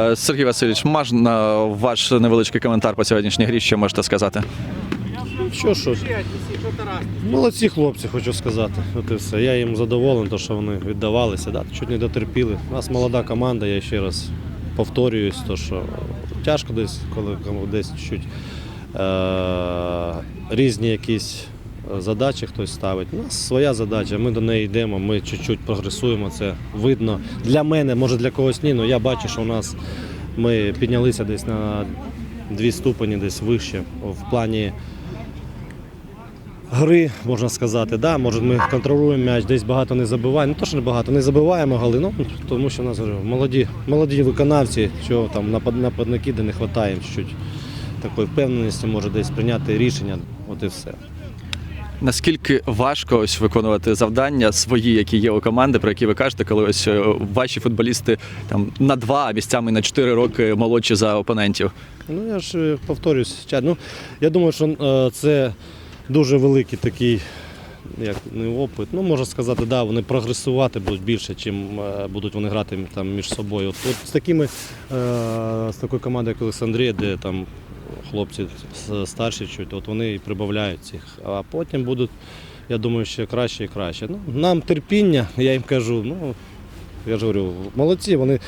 Е, Сергій Васильович, можна ваш невеличкий коментар по сьогоднішній грі, що можете сказати? Що що? Молодці хлопці, хочу сказати. От і все. Я їм задоволений, що вони віддавалися, да? чуть не дотерпіли. У нас молода команда, я ще раз повторююсь, то, що тяжко десь, коли десь чуть е- різні якісь задачі хтось ставить. У нас своя задача, ми до неї йдемо, ми чуть-чуть прогресуємо, це видно. Для мене, може для когось ні, але я бачу, що у нас ми піднялися десь на дві ступені, десь вище в плані гри, можна сказати. Да, може, ми контролюємо м'яч, десь багато не забиваємо. Не то, що не багато, не забиваємо голи, ну, тому що у нас говорю, молоді, молоді виконавці, що там нападники, де не вистачає чуть такої впевненості, може десь прийняти рішення, от і все. Наскільки важко ось виконувати завдання свої, які є у команди, про які ви кажете, коли ось е, ваші футболісти там на два, місцями на чотири роки молодші за опонентів? Ну я ж е, повторюсь, ну, я думаю, що е, це дуже великий такий. Як не опит, ну можна сказати, да, вони прогресувати будуть більше, чим е, будуть вони грати там між собою. От, от з такими е, з такою командою, як Олександрія, де там хлопці старші чуть, от вони і прибавляють цих. А потім будуть, я думаю, ще краще і краще. Ну, нам терпіння, я їм кажу, ну я ж говорю, молодці, вони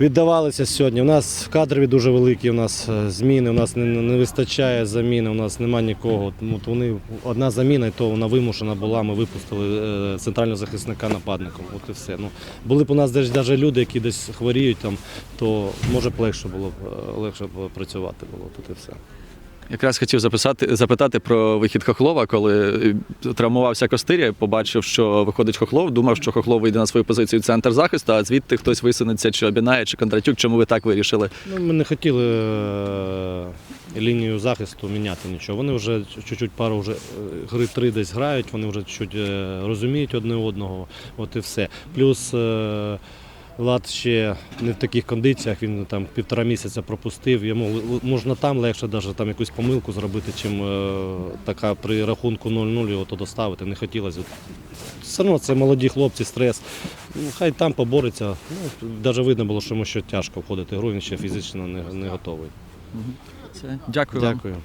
віддавалися сьогодні. У нас кадрові дуже великі, у нас е, зміни, у нас не, не вистачає заміни, у нас нема нікого. Тому вони одна заміна, і то вона вимушена була. Ми випустили е, центрального захисника нападником. От і все. Ну, були б у нас десь навіть люди, які десь хворіють, там, то може б легше було е, легше б працювати було тут і все. Якраз хотів записати, запитати про вихід Хохлова, коли е, травмувався Костиря, побачив, що виходить Хохлов, думав, що Хохлов вийде на свою позицію центр захисту, а звідти хтось висунеться, чи Обінає, чи Кондратюк. Чому ви так вирішили? Ну, ми не хотіли е, лінію захисту міняти нічого. Вони вже чуть-чуть пару вже е, гри три десь грають, вони вже чуть розуміють одне одного. От і все. Плюс Влад ще не в таких кондиціях, він там півтора місяця пропустив. Йому можна там легше даже, там якусь помилку зробити, чим е, така при рахунку 0-0 його то доставити. Не хотілося. Все одно це молоді хлопці, стрес. Ну, хай там побореться. Ну, навіть видно було, що йому ще тяжко входити в гру, він ще фізично не, не готовий. Дякую. Дякую.